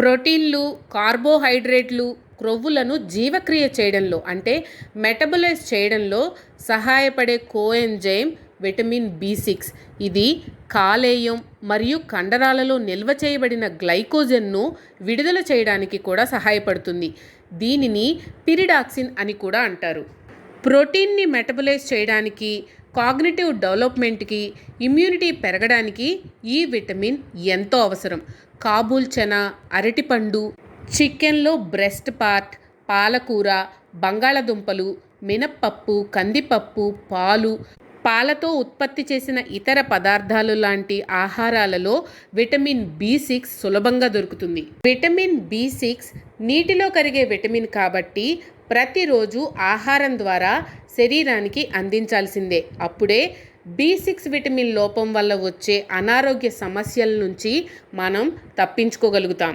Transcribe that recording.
ప్రోటీన్లు కార్బోహైడ్రేట్లు క్రొవ్వులను జీవక్రియ చేయడంలో అంటే మెటబలైజ్ చేయడంలో సహాయపడే కోఎంజైమ్ విటమిన్ బి సిక్స్. ఇది కాలేయం మరియు కండరాలలో నిల్వ చేయబడిన గ్లైకోజన్ను విడుదల చేయడానికి కూడా సహాయపడుతుంది. దీనిని పిరిడాక్సిన్ అని కూడా అంటారు. ప్రోటీన్ని మెటబలైజ్ చేయడానికి కాగ్నిటివ్ డెవలప్మెంట్కి ఇమ్యూనిటీ పెరగడానికి ఈ విటమిన్ ఎంతో అవసరం. కాబూల్ చనా అరటిపండు చికెన్లో బ్రెస్ట్ పార్ట్ పాలకూర బంగాళదుంపలు మినప్పప్పు కందిపప్పు పాలు పాలతో ఉత్పత్తి చేసిన ఇతర పదార్థాలు లాంటి ఆహారాలలో విటమిన్ బి సిక్స్ సులభంగా దొరుకుతుంది. విటమిన్ బి సిక్స్ నీటిలో కరిగే విటమిన్ కాబట్టి ప్రతిరోజు ఆహారం ద్వారా శరీరానికి అందించాల్సిందే. అప్పుడే బి సిక్స్ విటమిన్ లోపం వల్ల వచ్చే అనారోగ్య సమస్యల నుంచి మనం తప్పించుకోగలుగుతాం.